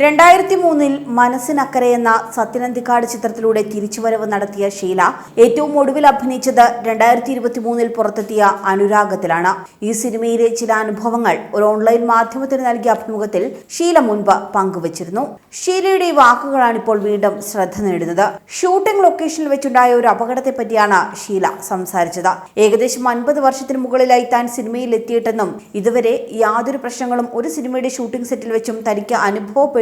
രണ്ടായിരത്തി മൂന്നിൽ മനസ്സിനക്കരെ എന്ന സത്യനന്ദിക്കാട് ചിത്രത്തിലൂടെ തിരിച്ചുവരവ് നടത്തിയ ഷീല ഏറ്റവും ഒടുവിൽ അഭിനയിച്ചത് രണ്ടായിരത്തി ഇരുപത്തി മൂന്നിൽ പുറത്തെത്തിയ അനുരാഗത്തിലാണ്. ഈ സിനിമയിലെ ചില അനുഭവങ്ങൾ ഒരു ഓൺലൈൻ മാധ്യമത്തിന് നൽകിയ അഭിമുഖത്തിൽ ഷീല മുൻപ് പങ്കുവച്ചിരുന്നു. ഷീലയുടെ വാക്കുകളാണ് ഇപ്പോൾ വീണ്ടും ശ്രദ്ധ നേടുന്നത്. ഷൂട്ടിംഗ് ലൊക്കേഷനിൽ വെച്ചുണ്ടായ ഒരു അപകടത്തെ പറ്റിയാണ് ഷീല സംസാരിച്ചത്. ഏകദേശം അൻപത് വർഷത്തിന് മുകളിലായി താൻ സിനിമയിൽ എത്തിയിട്ടെന്നും ഇതുവരെ യാതൊരു പ്രശ്നങ്ങളും ഒരു സിനിമയുടെ ഷൂട്ടിംഗ് സെറ്റിൽ വെച്ചും തനിക്ക്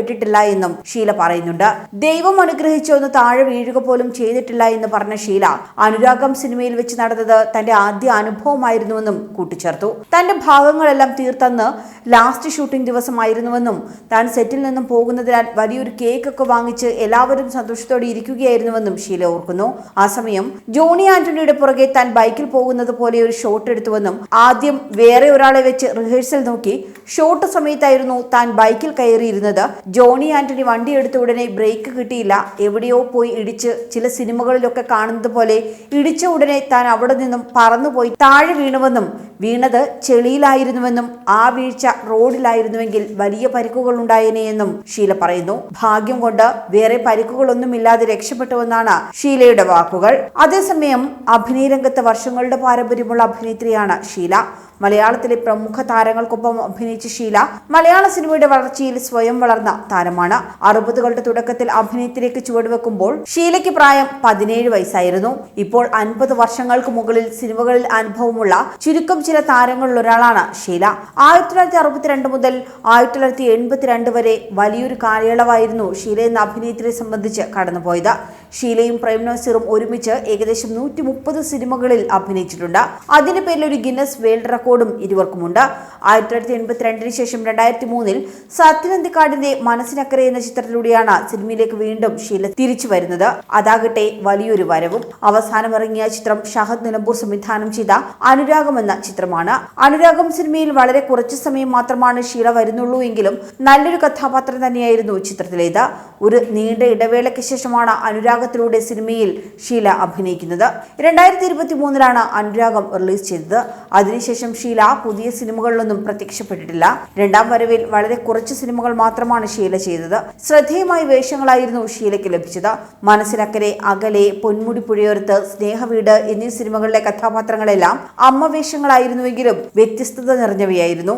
അനുഭവപ്പെട്ടിട്ടില്ല എന്നും ഷീല പറയുന്നുണ്ട്. ദൈവം അനുഗ്രഹിച്ചു ഒന്ന് താഴെ വീഴുക പോലും ചെയ്തിട്ടില്ല എന്ന് പറഞ്ഞ ഷീല അനുരാഗം സിനിമയിൽ വെച്ച് നടന്നത് തന്റെ ആദ്യ അനുഭവമായിരുന്നുവെന്നും കൂട്ടിച്ചേർത്തു. തന്റെ ഭാഗങ്ങളെല്ലാം തീർത്തന്ന് ലാസ്റ്റ് ഷൂട്ടിംഗ് ദിവസമായിരുന്നുവെന്നും താൻ സെറ്റിൽ നിന്നും പോകുന്നതിനാൽ വലിയൊരു കേക്ക് ഒക്കെ വാങ്ങിച്ച് എല്ലാവരും സന്തോഷത്തോടെ ഇരിക്കുകയായിരുന്നുവെന്നും ഷീല ഓർക്കുന്നു. ആ സമയം ജോണി ആന്റണിയുടെ പുറകെ താൻ ബൈക്കിൽ പോകുന്നത് പോലെ ഒരു ഷോട്ട് എടുത്തുവെന്നും ആദ്യം വേറെ ഒരാളെ വെച്ച് റിഹേഴ്സൽ നോക്കി ഷോട്ട് സമയത്തായിരുന്നു താൻ ബൈക്കിൽ കയറിയിരുന്നത്. ജോണി ആന്റണി വണ്ടി എടുത്ത ഉടനെ ബ്രേക്ക് കിട്ടിയില്ല. എവിടെയോ പോയി ഇടിച്ച് ചില സിനിമകളിലൊക്കെ കാണുന്നത് പോലെ ഇടിച്ച ഉടനെ താൻ അവിടെ നിന്നും പറന്നുപോയി താഴെ വീണുവെന്നും വീണത് ചെളിയിലായിരുന്നുവെന്നും ആ വീഴ്ച റോഡിലായിരുന്നുവെങ്കിൽ വലിയ പരിക്കുകൾ ഉണ്ടായേനെയെന്നും ഷീല പറയുന്നു. ഭാഗ്യം കൊണ്ട് വേറെ പരിക്കുകളൊന്നും ഇല്ലാതെ രക്ഷപ്പെട്ടുവെന്നാണ് ഷീലയുടെ വാക്കുകൾ. അതേസമയം അഭിനയ രംഗത്ത് വർഷങ്ങളുടെ പാരമ്പര്യമുള്ള അഭിനേത്രിയാണ് ഷീല. മലയാളത്തിലെ പ്രമുഖ താരങ്ങൾക്കൊപ്പം അഭിനയിച്ച ഷീല മലയാള സിനിമയുടെ വളർച്ചയിൽ സ്വയം വളർന്ന താരമാണ്. അറുപതുകളുടെ തുടക്കത്തിൽ അഭിനയത്തിലേക്ക് ചുവടുവെക്കുമ്പോൾ ഷീലയ്ക്ക് പ്രായം പതിനേഴ് വയസ്സായിരുന്നു. ഇപ്പോൾ അൻപത് വർഷങ്ങൾക്ക് മുകളിൽ സിനിമകളിൽ അനുഭവമുള്ള ചുരുക്കം ചില താരങ്ങളിൽ ഒരാളാണ് ഷീല. ആയിരത്തി തൊള്ളായിരത്തി അറുപത്തിരണ്ട് മുതൽ ആയിരത്തി തൊള്ളായിരത്തി എൺപത്തിരണ്ട് വരെ വലിയൊരു കാലയളവായിരുന്നു ഷീല എന്ന അഭിനയത്തിനെ സംബന്ധിച്ച് കടന്നുപോയത്. ഷീലയും പ്രേം നസീറും ഒരുമിച്ച് ഏകദേശം നൂറ്റി മുപ്പത് സിനിമകളിൽ അഭിനയിച്ചിട്ടുണ്ട്. അതിന്റെ പേരിൽ ഒരു ഗിന്നസ് വേൾഡ് റെക്കോർഡും ഇരുവർക്കുമുണ്ട്. ആയിരത്തി തൊള്ളായിരത്തി എൺപത്തിരണ്ടിന് ശേഷം രണ്ടായിരത്തി മൂന്നിൽ സത്യനന്ദിക്കാടിന്റെ മനസ്സിനക്കരെ എന്ന ചിത്രത്തിലൂടെയാണ് സിനിമയിലേക്ക് വീണ്ടും ഷീല തിരിച്ചു വരുന്നത്. അതാകട്ടെ വലിയൊരു വരവും. അവസാനം ഇറങ്ങിയ ചിത്രം ഷഹദ് നിലമ്പൂർ സംവിധാനം ചെയ്ത അനുരാഗം എന്ന ചിത്രമാണ്. അനുരാഗം സിനിമയിൽ വളരെ കുറച്ചു സമയം മാത്രമാണ് ഷീല വരുന്നുള്ളൂ എങ്കിലും നല്ലൊരു കഥാപാത്രം തന്നെയായിരുന്നു ചിത്രത്തിലേത്. ഒരു നീണ്ട ഇടവേളയ്ക്ക് ശേഷമാണ് അനുരാഗത്തിലൂടെ സിനിമയിൽ ഷീല അഭിനയിക്കുന്നത്. രണ്ടായിരത്തി ഇരുപത്തി മൂന്നിലാണ് അനുരാഗം റിലീസ് ചെയ്തത്. അതിനുശേഷം ഷീല പുതിയ സിനിമകളിലൊന്നും പ്രത്യക്ഷപ്പെട്ടിട്ടില്ല. രണ്ടാം വരവിൽ വളരെ കുറച്ച് സിനിമകൾ മാത്രമാണ് ഷീല ചെയ്തത്. ശ്രദ്ധേയമായ വേഷങ്ങളായിരുന്നു ഷീലയ്ക്ക് ലഭിച്ചത്. മനസ്സിനക്കരെ അകലെ പൊന്മുടി പുഴയോരത്ത് സ്നേഹവീട് എന്നീ സിനിമകളിലെ കഥാപാത്രങ്ങളെല്ലാം അമ്മ വേഷങ്ങളായിരുന്നുവെങ്കിലും വ്യത്യസ്തത നിറഞ്ഞവയായിരുന്നു.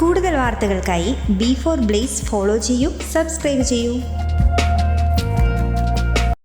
കൂടുതൽ വാർത്തകൾക്കായി ബി ഫോർ ബ്ലേസ് ഫോളോ ചെയ്യൂ സബ്സ്ക്രൈബ് ചെയ്യൂ.